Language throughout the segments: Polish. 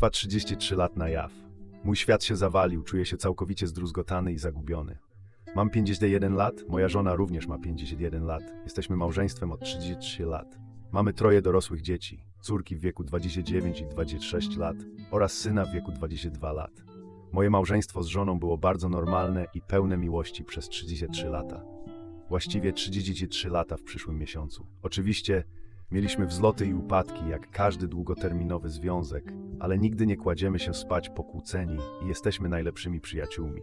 trwa 33 lat na jaw. Mój świat się zawalił, czuję się całkowicie zdruzgotany i zagubiony. Mam 51 lat, moja żona również ma 51 lat. Jesteśmy małżeństwem od 33 lat. Mamy troje dorosłych dzieci, córki w wieku 29 i 26 lat oraz syna w wieku 22 lat. Moje małżeństwo z żoną było bardzo normalne i pełne miłości przez 33 lata. Właściwie 33 lata w przyszłym miesiącu. Oczywiście mieliśmy wzloty i upadki, jak każdy długoterminowy związek, ale nigdy nie kładziemy się spać pokłóceni i jesteśmy najlepszymi przyjaciółmi.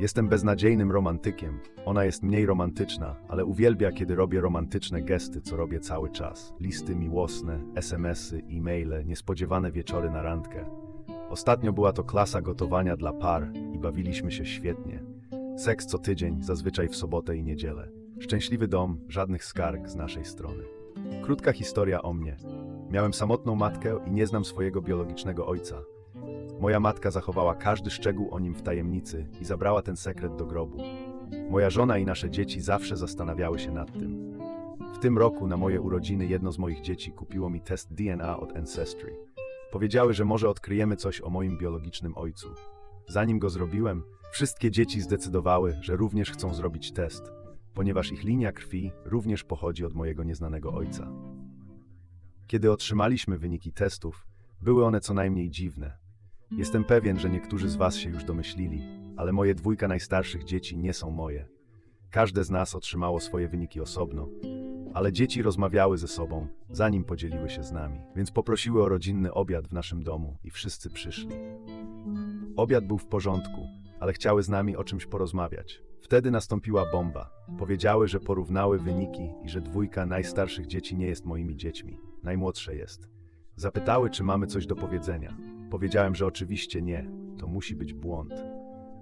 Jestem beznadziejnym romantykiem. Ona jest mniej romantyczna, ale uwielbia, kiedy robię romantyczne gesty, co robię cały czas. Listy miłosne, SMS-y, e-maile, niespodziewane wieczory na randkę. Ostatnio była to klasa gotowania dla par i bawiliśmy się świetnie. Seks co tydzień, zazwyczaj w sobotę i niedzielę. Szczęśliwy dom, żadnych skarg z naszej strony. Krótka historia o mnie. Miałem samotną matkę i nie znam swojego biologicznego ojca. Moja matka zachowała każdy szczegół o nim w tajemnicy i zabrała ten sekret do grobu. Moja żona i nasze dzieci zawsze zastanawiały się nad tym. W tym roku na moje urodziny jedno z moich dzieci kupiło mi test DNA od Ancestry. Powiedziały, że może odkryjemy coś o moim biologicznym ojcu. Zanim go zrobiłem, wszystkie dzieci zdecydowały, że również chcą zrobić test, ponieważ ich linia krwi również pochodzi od mojego nieznanego ojca. Kiedy otrzymaliśmy wyniki testów, były one co najmniej dziwne. Jestem pewien, że niektórzy z Was się już domyślili, ale moje dwójka najstarszych dzieci nie są moje. Każde z nas otrzymało swoje wyniki osobno, ale dzieci rozmawiały ze sobą, zanim podzieliły się z nami, więc poprosiły o rodzinny obiad w naszym domu i wszyscy przyszli. Obiad był w porządku, ale chciały z nami o czymś porozmawiać. Wtedy nastąpiła bomba. Powiedziały, że porównały wyniki i że dwójka najstarszych dzieci nie jest moimi dziećmi. Najmłodsze jest. Zapytały, czy mamy coś do powiedzenia. Powiedziałem, że oczywiście nie. To musi być błąd.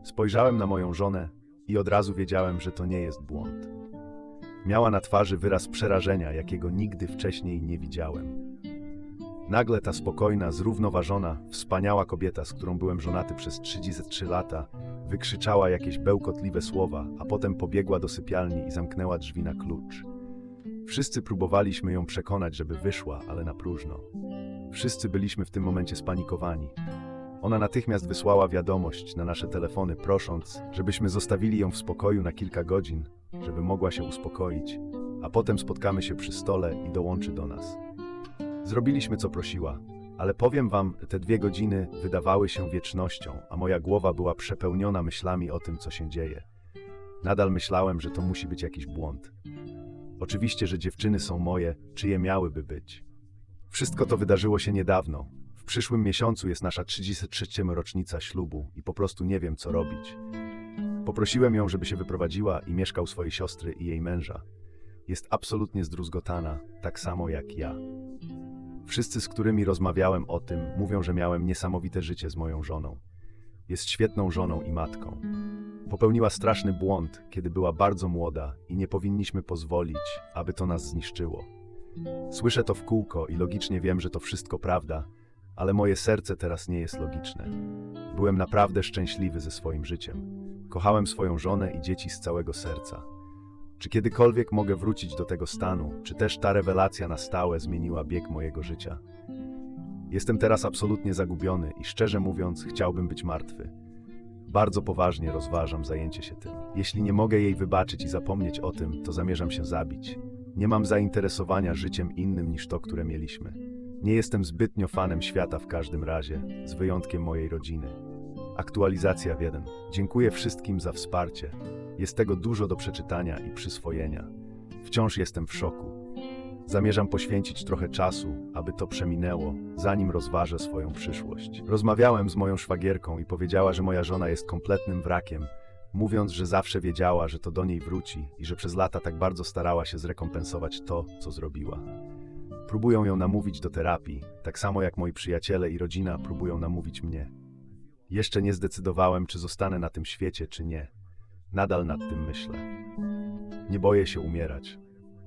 Spojrzałem na moją żonę i od razu wiedziałem, że to nie jest błąd. Miała na twarzy wyraz przerażenia, jakiego nigdy wcześniej nie widziałem. Nagle ta spokojna, zrównoważona, wspaniała kobieta, z którą byłem żonaty przez 33 lata, wykrzyczała jakieś bełkotliwe słowa, a potem pobiegła do sypialni i zamknęła drzwi na klucz. Wszyscy próbowaliśmy ją przekonać, żeby wyszła, ale na próżno. Wszyscy byliśmy w tym momencie spanikowani. Ona natychmiast wysłała wiadomość na nasze telefony, prosząc, żebyśmy zostawili ją w spokoju na kilka godzin, żeby mogła się uspokoić, a potem spotkamy się przy stole i dołączy do nas. Zrobiliśmy co prosiła, ale powiem wam, te dwie godziny wydawały się wiecznością, a moja głowa była przepełniona myślami o tym, co się dzieje. Nadal myślałem, że to musi być jakiś błąd. Oczywiście, że dziewczyny są moje, czyje miałyby być. Wszystko to wydarzyło się niedawno. W przyszłym miesiącu jest nasza 33. rocznica ślubu i po prostu nie wiem, co robić. Poprosiłem ją, żeby się wyprowadziła i mieszkał swojej siostry i jej męża. Jest absolutnie zdruzgotana, tak samo jak ja. Wszyscy, z którymi rozmawiałem o tym, mówią, że miałem niesamowite życie z moją żoną. Jest świetną żoną i matką. Popełniła straszny błąd, kiedy była bardzo młoda i nie powinniśmy pozwolić, aby to nas zniszczyło. Słyszę to w kółko i logicznie wiem, że to wszystko prawda, ale moje serce teraz nie jest logiczne. Byłem naprawdę szczęśliwy ze swoim życiem. Kochałem swoją żonę i dzieci z całego serca. Czy kiedykolwiek mogę wrócić do tego stanu, czy też ta rewelacja na stałe zmieniła bieg mojego życia? Jestem teraz absolutnie zagubiony i szczerze mówiąc, chciałbym być martwy. Bardzo poważnie rozważam zajęcie się tym. Jeśli nie mogę jej wybaczyć i zapomnieć o tym, to zamierzam się zabić. Nie mam zainteresowania życiem innym niż to, które mieliśmy. Nie jestem zbytnio fanem świata w każdym razie, z wyjątkiem mojej rodziny. Aktualizacja w 1. Dziękuję wszystkim za wsparcie. Jest tego dużo do przeczytania i przyswojenia. Wciąż jestem w szoku. Zamierzam poświęcić trochę czasu, aby to przeminęło, zanim rozważę swoją przyszłość. Rozmawiałem z moją szwagierką i powiedziała, że moja żona jest kompletnym wrakiem, mówiąc, że zawsze wiedziała, że to do niej wróci i że przez lata tak bardzo starała się zrekompensować to, co zrobiła. Próbują ją namówić do terapii, tak samo jak moi przyjaciele i rodzina próbują namówić mnie. Jeszcze nie zdecydowałem, czy zostanę na tym świecie, czy nie. Nadal nad tym myślę. Nie boję się umierać.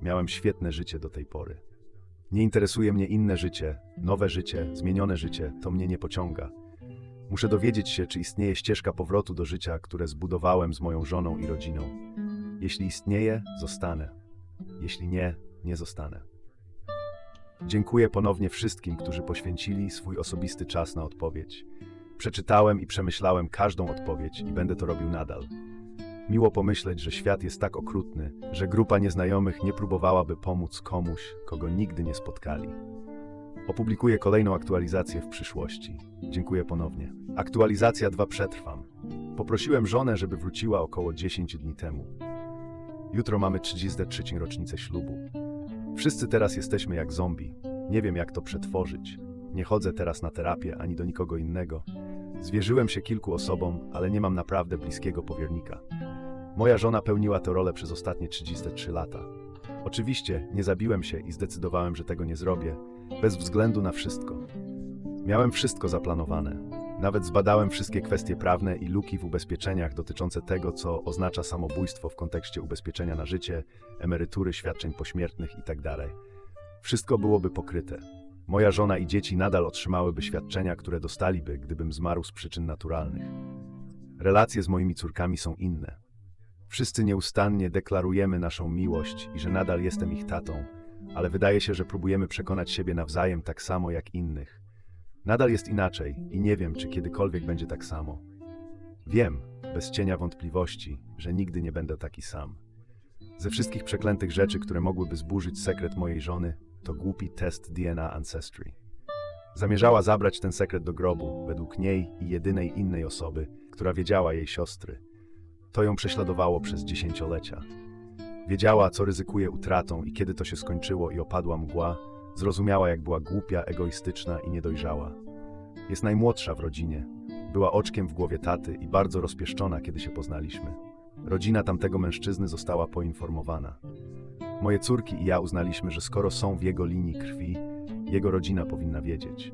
Miałem świetne życie do tej pory. Nie interesuje mnie inne życie, nowe życie, zmienione życie, to mnie nie pociąga. Muszę dowiedzieć się, czy istnieje ścieżka powrotu do życia, które zbudowałem z moją żoną i rodziną. Jeśli istnieje, zostanę. Jeśli nie, nie zostanę. Dziękuję ponownie wszystkim, którzy poświęcili swój osobisty czas na odpowiedź. Przeczytałem i przemyślałem każdą odpowiedź i będę to robił nadal. Miło pomyśleć, że świat jest tak okrutny, że grupa nieznajomych nie próbowałaby pomóc komuś, kogo nigdy nie spotkali. Opublikuję kolejną aktualizację w przyszłości. Dziękuję ponownie. Aktualizacja 2 przetrwam. Poprosiłem żonę, żeby wróciła około 10 dni temu. Jutro mamy 33 rocznicę ślubu. Wszyscy teraz jesteśmy jak zombie. Nie wiem, jak to przetworzyć. Nie chodzę teraz na terapię ani do nikogo innego. Zwierzyłem się kilku osobom, ale nie mam naprawdę bliskiego powiernika. Moja żona pełniła tę rolę przez ostatnie 33 lata. Oczywiście nie zabiłem się i zdecydowałem, że tego nie zrobię, bez względu na wszystko. Miałem wszystko zaplanowane. Nawet zbadałem wszystkie kwestie prawne i luki w ubezpieczeniach dotyczące tego, co oznacza samobójstwo w kontekście ubezpieczenia na życie, emerytury, świadczeń pośmiertnych itd. Wszystko byłoby pokryte. Moja żona i dzieci nadal otrzymałyby świadczenia, które dostaliby, gdybym zmarł z przyczyn naturalnych. Relacje z moimi córkami są inne. Wszyscy nieustannie deklarujemy naszą miłość i że nadal jestem ich tatą, ale wydaje się, że próbujemy przekonać siebie nawzajem tak samo jak innych. Nadal jest inaczej i nie wiem, czy kiedykolwiek będzie tak samo. Wiem, bez cienia wątpliwości, że nigdy nie będę taki sam. Ze wszystkich przeklętych rzeczy, które mogłyby zburzyć sekret mojej żony, to głupi test DNA Ancestry. Zamierzała zabrać ten sekret do grobu, według niej i jedynej innej osoby, która wiedziała jej siostry. To ją prześladowało przez dziesięciolecia. Wiedziała, co ryzykuje utratą i kiedy to się skończyło i opadła mgła, zrozumiała, jak była głupia, egoistyczna i niedojrzała. Jest najmłodsza w rodzinie. Była oczkiem w głowie taty i bardzo rozpieszczona, kiedy się poznaliśmy. Rodzina tamtego mężczyzny została poinformowana. Moje córki i ja uznaliśmy, że skoro są w jego linii krwi, jego rodzina powinna wiedzieć.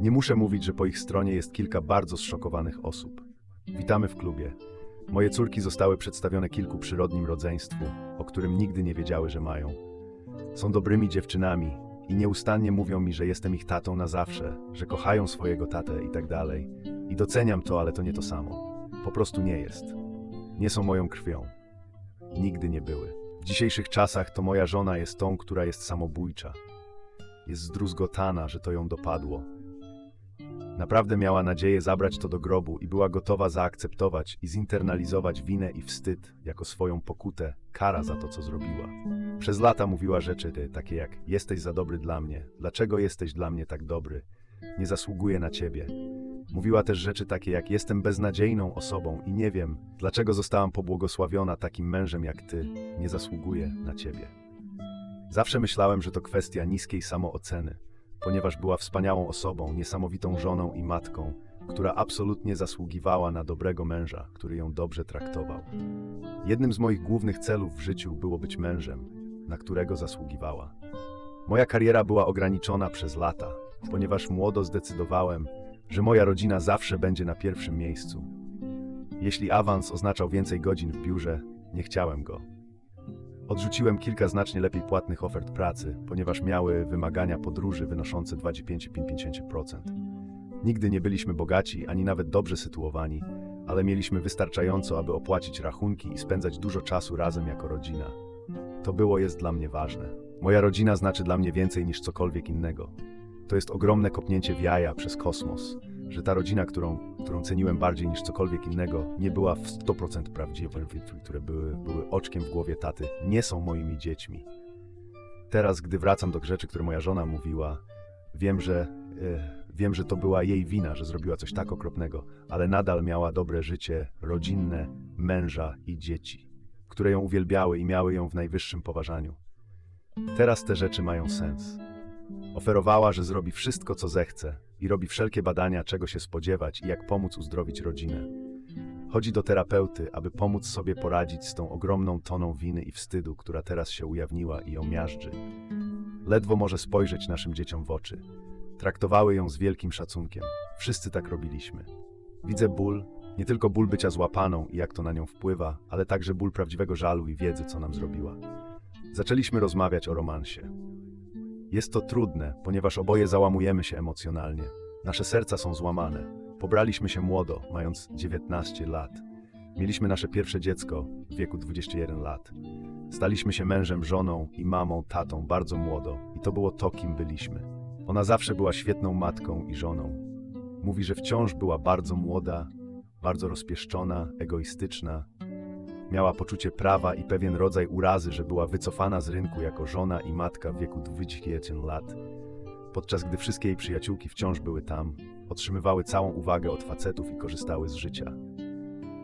Nie muszę mówić, że po ich stronie jest kilka bardzo zszokowanych osób. Witamy w klubie. Moje córki zostały przedstawione kilku przyrodnim rodzeństwu, o którym nigdy nie wiedziały, że mają. Są dobrymi dziewczynami i nieustannie mówią mi, że jestem ich tatą na zawsze, że kochają swojego tatę i tak dalej. I doceniam to, ale to nie to samo. Po prostu nie jest. Nie są moją krwią. Nigdy nie były. W dzisiejszych czasach to moja żona jest tą, która jest samobójcza. Jest zdruzgotana, że to ją dopadło. Naprawdę miała nadzieję zabrać to do grobu i była gotowa zaakceptować i zinternalizować winę i wstyd jako swoją pokutę, kara za to, co zrobiła. Przez lata mówiła rzeczy te, takie jak jesteś za dobry dla mnie, dlaczego jesteś dla mnie tak dobry, nie zasługuję na ciebie. Mówiła też rzeczy takie jak jestem beznadziejną osobą i nie wiem, dlaczego zostałam pobłogosławiona takim mężem jak ty, nie zasługuję na ciebie. Zawsze myślałem, że to kwestia niskiej samooceny, ponieważ była wspaniałą osobą, niesamowitą żoną i matką, która absolutnie zasługiwała na dobrego męża, który ją dobrze traktował. Jednym z moich głównych celów w życiu było być mężem, na którego zasługiwała. Moja kariera była ograniczona przez lata, ponieważ młodo zdecydowałem, że moja rodzina zawsze będzie na pierwszym miejscu. Jeśli awans oznaczał więcej godzin w biurze, nie chciałem go. Odrzuciłem kilka znacznie lepiej płatnych ofert pracy, ponieważ miały wymagania podróży wynoszące 25-50%. Nigdy nie byliśmy bogaci ani nawet dobrze sytuowani, ale mieliśmy wystarczająco, aby opłacić rachunki i spędzać dużo czasu razem jako rodzina. To było jest dla mnie ważne. Moja rodzina znaczy dla mnie więcej niż cokolwiek innego. To jest ogromne kopnięcie w jaja przez kosmos, że ta rodzina, którą, którą ceniłem bardziej niż cokolwiek innego, nie była w 100% prawdziwe, które były, były oczkiem w głowie taty, nie są moimi dziećmi. Teraz, gdy wracam do rzeczy, które moja żona mówiła, wiem, że e, wiem, że to była jej wina, że zrobiła coś tak okropnego, ale nadal miała dobre życie, rodzinne, męża i dzieci, które ją uwielbiały i miały ją w najwyższym poważaniu. Teraz te rzeczy mają sens. Oferowała, że zrobi wszystko, co zechce i robi wszelkie badania, czego się spodziewać i jak pomóc uzdrowić rodzinę. Chodzi do terapeuty, aby pomóc sobie poradzić z tą ogromną toną winy i wstydu, która teraz się ujawniła i ją miażdży. Ledwo może spojrzeć naszym dzieciom w oczy. Traktowały ją z wielkim szacunkiem. Wszyscy tak robiliśmy. Widzę ból, nie tylko ból bycia złapaną i jak to na nią wpływa, ale także ból prawdziwego żalu i wiedzy, co nam zrobiła. Zaczęliśmy rozmawiać o romansie. Jest to trudne, ponieważ oboje załamujemy się emocjonalnie. Nasze serca są złamane. Pobraliśmy się młodo, mając 19 lat. Mieliśmy nasze pierwsze dziecko w wieku 21 lat. Staliśmy się mężem, żoną i mamą, tatą bardzo młodo i to było to, kim byliśmy. Ona zawsze była świetną matką i żoną. Mówi, że wciąż była bardzo młoda, bardzo rozpieszczona, egoistyczna. Miała poczucie prawa i pewien rodzaj urazy, że była wycofana z rynku jako żona i matka w wieku 21 lat. Podczas gdy wszystkie jej przyjaciółki wciąż były tam, otrzymywały całą uwagę od facetów i korzystały z życia.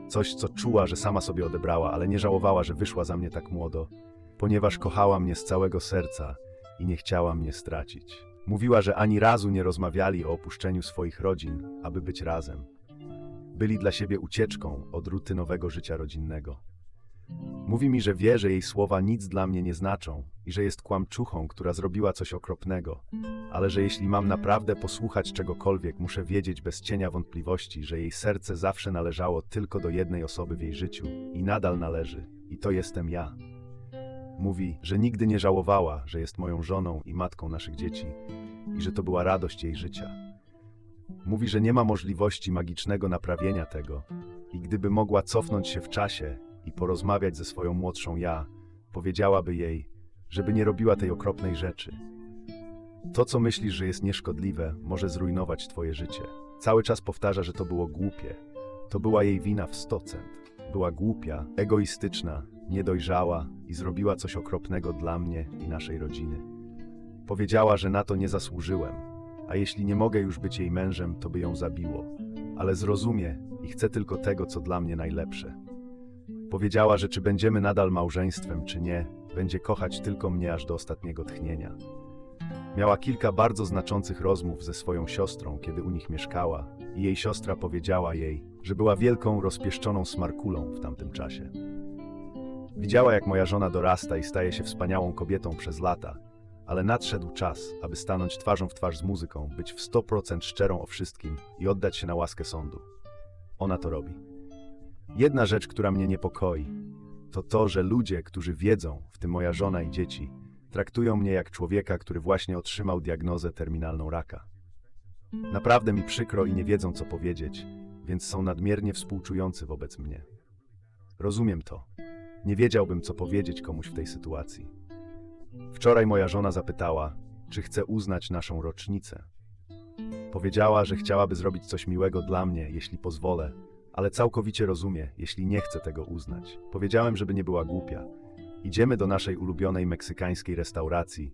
Coś, co czuła, że sama sobie odebrała, ale nie żałowała, że wyszła za mnie tak młodo, ponieważ kochała mnie z całego serca i nie chciała mnie stracić. Mówiła, że ani razu nie rozmawiali o opuszczeniu swoich rodzin, aby być razem. Byli dla siebie ucieczką od rutynowego życia rodzinnego. Mówi mi, że wie, że jej słowa nic dla mnie nie znaczą i że jest kłamczuchą, która zrobiła coś okropnego, ale że jeśli mam naprawdę posłuchać czegokolwiek, muszę wiedzieć bez cienia wątpliwości, że jej serce zawsze należało tylko do jednej osoby w jej życiu i nadal należy, i to jestem ja. Mówi, że nigdy nie żałowała, że jest moją żoną i matką naszych dzieci i że to była radość jej życia. Mówi, że nie ma możliwości magicznego naprawienia tego i gdyby mogła cofnąć się w czasie i porozmawiać ze swoją młodszą ja, powiedziałaby jej, żeby nie robiła tej okropnej rzeczy. To, co myślisz, że jest nieszkodliwe, może zrujnować twoje życie. Cały czas powtarza, że to było głupie. To była jej wina w 100%. Była głupia, egoistyczna, niedojrzała i zrobiła coś okropnego dla mnie i naszej rodziny. Powiedziała, że na to nie zasłużyłem, a jeśli nie mogę już być jej mężem, to by ją zabiło. Ale zrozumie i chcę tylko tego, co dla mnie najlepsze. Powiedziała, że czy będziemy nadal małżeństwem, czy nie, będzie kochać tylko mnie aż do ostatniego tchnienia. Miała kilka bardzo znaczących rozmów ze swoją siostrą, kiedy u nich mieszkała, i jej siostra powiedziała jej, że była wielką, rozpieszczoną smarkulą w tamtym czasie. Widziała, jak moja żona dorasta i staje się wspaniałą kobietą przez lata, ale nadszedł czas, aby stanąć twarzą w twarz z muzyką, być w 100% szczerą o wszystkim i oddać się na łaskę sądu. Ona to robi. Jedna rzecz, która mnie niepokoi, to to, że ludzie, którzy wiedzą, w tym moja żona i dzieci, traktują mnie jak człowieka, który właśnie otrzymał diagnozę terminalną raka. Naprawdę mi przykro i nie wiedzą, co powiedzieć, więc są nadmiernie współczujący wobec mnie. Rozumiem to. Nie wiedziałbym, co powiedzieć komuś w tej sytuacji. Wczoraj moja żona zapytała, czy chcę uznać naszą rocznicę. Powiedziała, że chciałaby zrobić coś miłego dla mnie, jeśli pozwolę, ale całkowicie rozumie, jeśli nie chce tego uznać. Powiedziałem, żeby nie była głupia. Idziemy do naszej ulubionej meksykańskiej restauracji.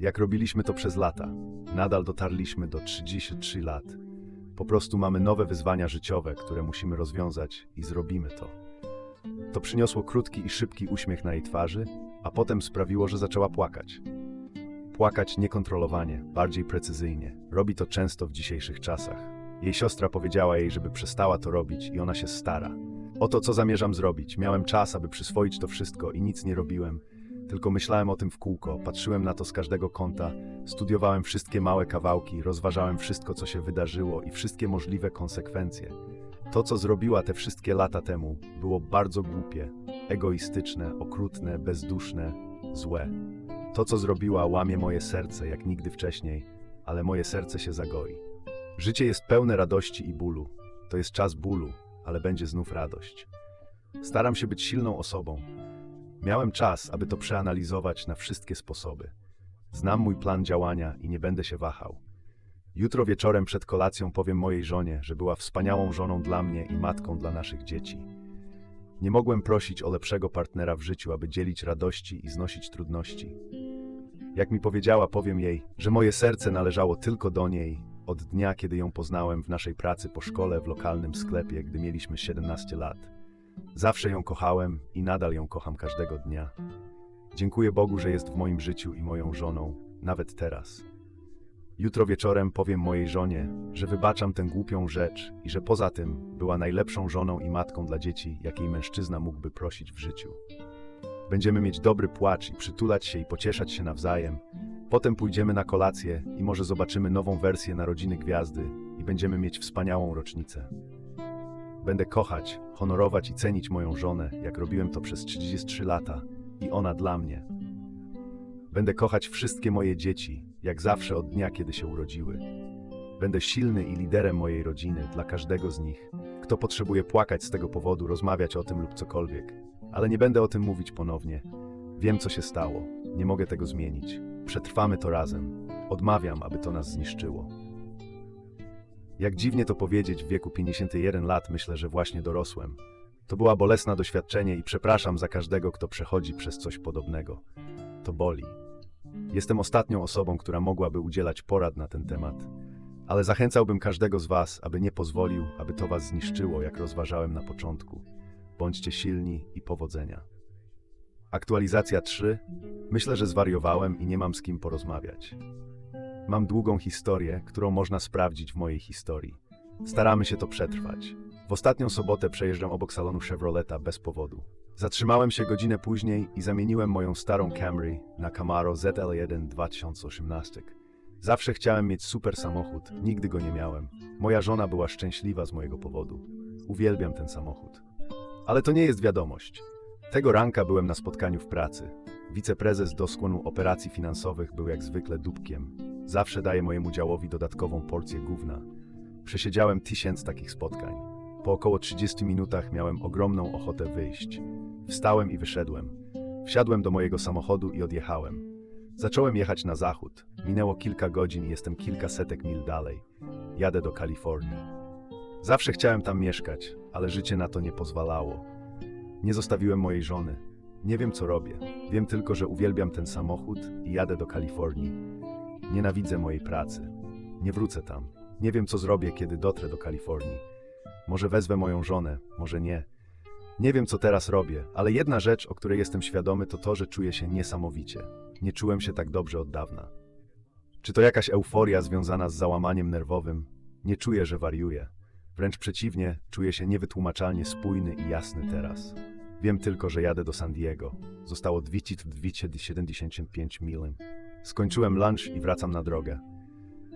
Jak robiliśmy to przez lata. Nadal dotarliśmy do 33 lat. Po prostu mamy nowe wyzwania życiowe, które musimy rozwiązać i zrobimy to. To przyniosło krótki i szybki uśmiech na jej twarzy, a potem sprawiło, że zaczęła płakać. Płakać niekontrolowanie, bardziej precyzyjnie. Robi to często w dzisiejszych czasach. Jej siostra powiedziała jej, żeby przestała to robić i ona się stara. Oto co zamierzam zrobić. Miałem czas, aby przyswoić to wszystko i nic nie robiłem. Tylko myślałem o tym w kółko, patrzyłem na to z każdego kąta, studiowałem wszystkie małe kawałki, rozważałem wszystko, co się wydarzyło i wszystkie możliwe konsekwencje. To, co zrobiła te wszystkie lata temu, było bardzo głupie, egoistyczne, okrutne, bezduszne, złe. To, co zrobiła, łamie moje serce jak nigdy wcześniej, ale moje serce się zagoi. Życie jest pełne radości i bólu. To jest czas bólu, ale będzie znów radość. Staram się być silną osobą. Miałem czas, aby to przeanalizować na wszystkie sposoby. Znam mój plan działania i nie będę się wahał. Jutro wieczorem przed kolacją powiem mojej żonie, że była wspaniałą żoną dla mnie i matką dla naszych dzieci. Nie mogłem prosić o lepszego partnera w życiu, aby dzielić radości i znosić trudności. Jak mi powiedziała, powiem jej, że moje serce należało tylko do niej od dnia, kiedy ją poznałem w naszej pracy po szkole w lokalnym sklepie, gdy mieliśmy 17 lat. Zawsze ją kochałem i nadal ją kocham każdego dnia. Dziękuję Bogu, że jest w moim życiu i moją żoną, nawet teraz. Jutro wieczorem powiem mojej żonie, że wybaczam tę głupią rzecz i że poza tym była najlepszą żoną i matką dla dzieci, jakiej mężczyzna mógłby prosić w życiu. Będziemy mieć dobry płacz i przytulać się i pocieszać się nawzajem. Potem pójdziemy na kolację i może zobaczymy nową wersję Narodziny Gwiazdy i będziemy mieć wspaniałą rocznicę. Będę kochać, honorować i cenić moją żonę, jak robiłem to przez 33 lata i ona dla mnie. Będę kochać wszystkie moje dzieci, jak zawsze od dnia, kiedy się urodziły. Będę silny i liderem mojej rodziny dla każdego z nich. Kto potrzebuje płakać z tego powodu, rozmawiać o tym lub cokolwiek. Ale nie będę o tym mówić ponownie. Wiem, co się stało. Nie mogę tego zmienić. Przetrwamy to razem. Odmawiam, aby to nas zniszczyło. Jak dziwnie to powiedzieć, w wieku 51 lat myślę, że właśnie dorosłem. To była bolesna doświadczenie i przepraszam za każdego, kto przechodzi przez coś podobnego. To boli. Jestem ostatnią osobą, która mogłaby udzielać porad na ten temat, ale zachęcałbym każdego z Was, aby nie pozwolił, aby to Was zniszczyło, jak rozważałem na początku. Bądźcie silni i powodzenia. Aktualizacja 3. Myślę, że zwariowałem i nie mam z kim porozmawiać. Mam długą historię, którą można sprawdzić w mojej historii. Staramy się to przetrwać. W ostatnią sobotę przejeżdżam obok salonu Chevroleta bez powodu. Zatrzymałem się godzinę później i zamieniłem moją starą Camry na Camaro ZL1 2018. Zawsze chciałem mieć super samochód, nigdy go nie miałem. Moja żona była szczęśliwa z mojego powodu. Uwielbiam ten samochód. Ale to nie jest wiadomość. Tego ranka byłem na spotkaniu w pracy. Wiceprezes do skłonu operacji finansowych był jak zwykle dupkiem. Zawsze daje mojemu działowi dodatkową porcję gówna. Przesiedziałem tysiąc takich spotkań. Po około 30 minutach miałem ogromną ochotę wyjść. Wstałem i wyszedłem. Wsiadłem do mojego samochodu i odjechałem. Zacząłem jechać na zachód. Minęło kilka godzin i jestem kilkasetek mil dalej. Jadę do Kalifornii. Zawsze chciałem tam mieszkać, ale życie na to nie pozwalało. Nie zostawiłem mojej żony. Nie wiem, co robię. Wiem tylko, że uwielbiam ten samochód i jadę do Kalifornii. Nienawidzę mojej pracy. Nie wrócę tam. Nie wiem, co zrobię, kiedy dotrę do Kalifornii. Może wezwę moją żonę, może nie. Nie wiem, co teraz robię, ale jedna rzecz, o której jestem świadomy, to to, że czuję się niesamowicie. Nie czułem się tak dobrze od dawna. Czy to jakaś euforia związana z załamaniem nerwowym? Nie czuję, że wariuję. Wręcz przeciwnie, czuję się niewytłumaczalnie spójny i jasny teraz. Wiem tylko, że jadę do San Diego. Zostało 275 mil. Skończyłem lunch i wracam na drogę.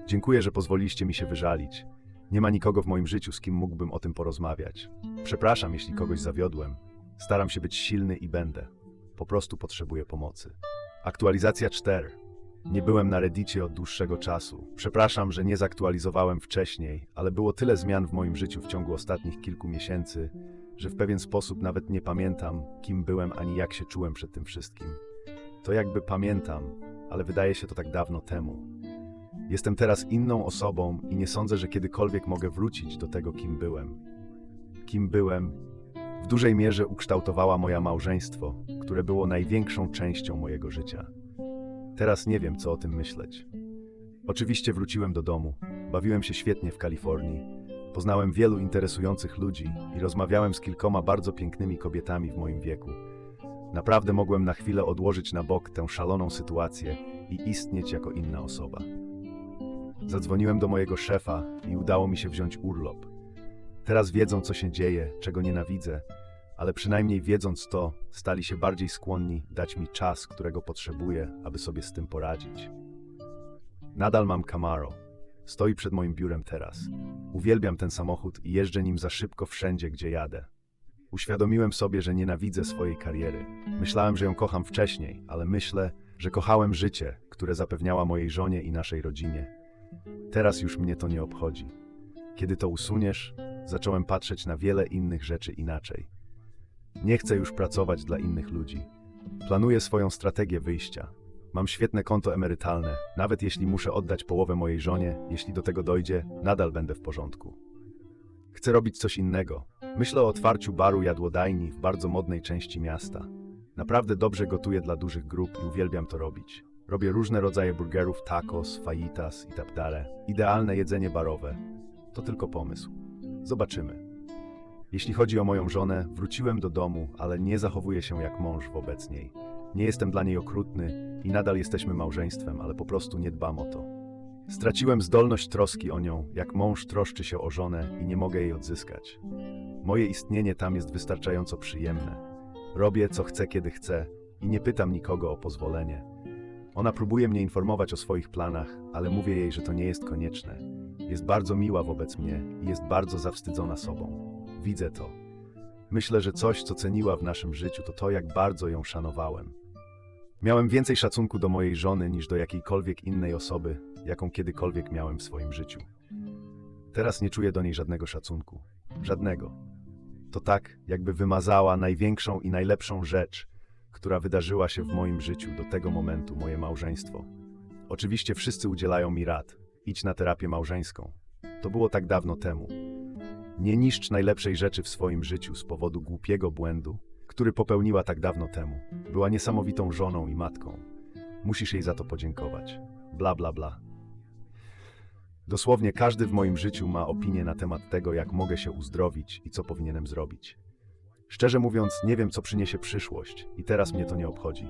Dziękuję, że pozwoliliście mi się wyżalić. Nie ma nikogo w moim życiu, z kim mógłbym o tym porozmawiać. Przepraszam, jeśli kogoś zawiodłem. Staram się być silny i będę. Po prostu potrzebuję pomocy. Aktualizacja 4. Nie byłem na Reddicie od dłuższego czasu. Przepraszam, że nie zaktualizowałem wcześniej, ale było tyle zmian w moim życiu w ciągu ostatnich kilku miesięcy, że w pewien sposób nawet nie pamiętam, kim byłem ani jak się czułem przed tym wszystkim. To jakby pamiętam, ale wydaje się to tak dawno temu. Jestem teraz inną osobą i nie sądzę, że kiedykolwiek mogę wrócić do tego, kim byłem. Kim byłem, w dużej mierze ukształtowała moja małżeństwo, które było największą częścią mojego życia. Teraz nie wiem, co o tym myśleć. Oczywiście wróciłem do domu, bawiłem się świetnie w Kalifornii, poznałem wielu interesujących ludzi i rozmawiałem z kilkoma bardzo pięknymi kobietami w moim wieku. Naprawdę mogłem na chwilę odłożyć na bok tę szaloną sytuację i istnieć jako inna osoba. Zadzwoniłem do mojego szefa i udało mi się wziąć urlop. Teraz wiedzą, co się dzieje, czego nienawidzę, ale przynajmniej wiedząc to, stali się bardziej skłonni dać mi czas, którego potrzebuję, aby sobie z tym poradzić. Nadal mam Camaro. Stoi przed moim biurem teraz. Uwielbiam ten samochód i jeżdżę nim za szybko wszędzie, gdzie jadę. Uświadomiłem sobie, że nienawidzę swojej kariery. Myślałem, że ją kocham wcześniej, ale myślę, że kochałem życie, które zapewniała mojej żonie i naszej rodzinie. Teraz już mnie to nie obchodzi. Kiedy to usuniesz, zacząłem patrzeć na wiele innych rzeczy inaczej. Nie chcę już pracować dla innych ludzi. Planuję swoją strategię wyjścia. Mam świetne konto emerytalne, nawet jeśli muszę oddać połowę mojej żonie, jeśli do tego dojdzie, nadal będę w porządku. Chcę robić coś innego. Myślę o otwarciu baru jadłodajni w bardzo modnej części miasta. Naprawdę dobrze gotuję dla dużych grup i uwielbiam to robić. Robię różne rodzaje burgerów, tacos, fajitas i tak. Idealne jedzenie barowe. To tylko pomysł. Zobaczymy. Jeśli chodzi o moją żonę, wróciłem do domu, ale nie zachowuję się jak mąż wobec niej. Nie jestem dla niej okrutny i nadal jesteśmy małżeństwem, ale po prostu nie dbam o to. Straciłem zdolność troski o nią, jak mąż troszczy się o żonę i nie mogę jej odzyskać. Moje istnienie tam jest wystarczająco przyjemne. Robię, co chcę, kiedy chcę i nie pytam nikogo o pozwolenie. Ona próbuje mnie informować o swoich planach, ale mówię jej, że to nie jest konieczne. Jest bardzo miła wobec mnie i jest bardzo zawstydzona sobą. Widzę to. Myślę, że coś, co ceniła w naszym życiu, to to, jak bardzo ją szanowałem. Miałem więcej szacunku do mojej żony niż do jakiejkolwiek innej osoby, jaką kiedykolwiek miałem w swoim życiu. Teraz nie czuję do niej żadnego szacunku. Żadnego. To tak, jakby wymazała największą i najlepszą rzecz, która wydarzyła się w moim życiu do tego momentu, moje małżeństwo. Oczywiście wszyscy udzielają mi rad. Idź na terapię małżeńską. To było tak dawno temu. Nie niszcz najlepszej rzeczy w swoim życiu z powodu głupiego błędu, który popełniła tak dawno temu. Była niesamowitą żoną i matką. Musisz jej za to podziękować. Bla, bla, bla. Dosłownie każdy w moim życiu ma opinię na temat tego, jak mogę się uzdrowić i co powinienem zrobić. Szczerze mówiąc, nie wiem, co przyniesie przyszłość i teraz mnie to nie obchodzi.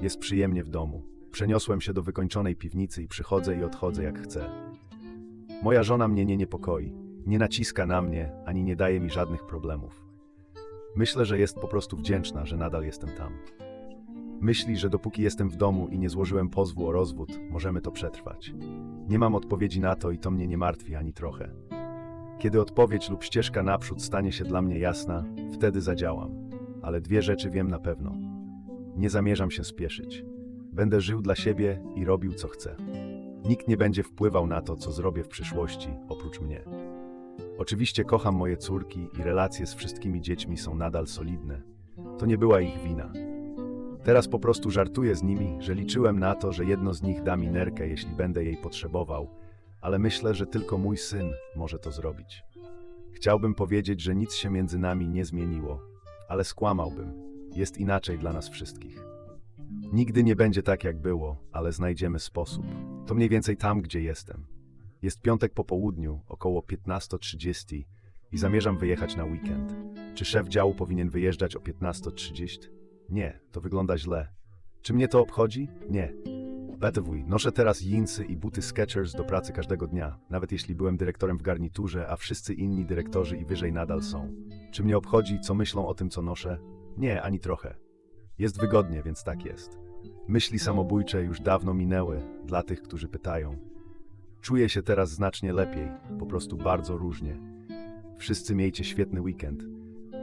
Jest przyjemnie w domu. Przeniosłem się do wykończonej piwnicy i przychodzę i odchodzę jak chcę. Moja żona mnie nie niepokoi, nie naciska na mnie, ani nie daje mi żadnych problemów. Myślę, że jest po prostu wdzięczna, że nadal jestem tam. Myśli, że dopóki jestem w domu i nie złożyłem pozwu o rozwód, możemy to przetrwać. Nie mam odpowiedzi na to i to mnie nie martwi ani trochę. Kiedy odpowiedź lub ścieżka naprzód stanie się dla mnie jasna, wtedy zadziałam. Ale dwie rzeczy wiem na pewno. Nie zamierzam się spieszyć. Będę żył dla siebie i robił co chcę. Nikt nie będzie wpływał na to, co zrobię w przyszłości, oprócz mnie. Oczywiście kocham moje córki i relacje z wszystkimi dziećmi są nadal solidne. To nie była ich wina. Teraz po prostu żartuję z nimi, że liczyłem na to, że jedno z nich da mi nerkę, jeśli będę jej potrzebował, ale myślę, że tylko mój syn może to zrobić. Chciałbym powiedzieć, że nic się między nami nie zmieniło, ale skłamałbym. Jest inaczej dla nas wszystkich. Nigdy nie będzie tak, jak było, ale znajdziemy sposób. To mniej więcej tam, gdzie jestem. Jest piątek po południu, około 15.30 i zamierzam wyjechać na weekend. Czy szef działu powinien wyjeżdżać o 15.30? Nie, to wygląda źle. Czy mnie to obchodzi? Nie. Betewuj, noszę teraz jeansy i buty Skechers do pracy każdego dnia, nawet jeśli byłem dyrektorem w garniturze, a wszyscy inni dyrektorzy i wyżej nadal są. Czy mnie obchodzi, co myślą o tym, co noszę? Nie, ani trochę. Jest wygodnie, więc tak jest. Myśli samobójcze już dawno minęły, dla tych, którzy pytają. Czuję się teraz znacznie lepiej, po prostu bardzo różnie. Wszyscy miejcie świetny weekend.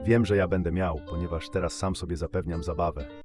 Wiem, że ja będę miał, ponieważ teraz sam sobie zapewniam zabawę.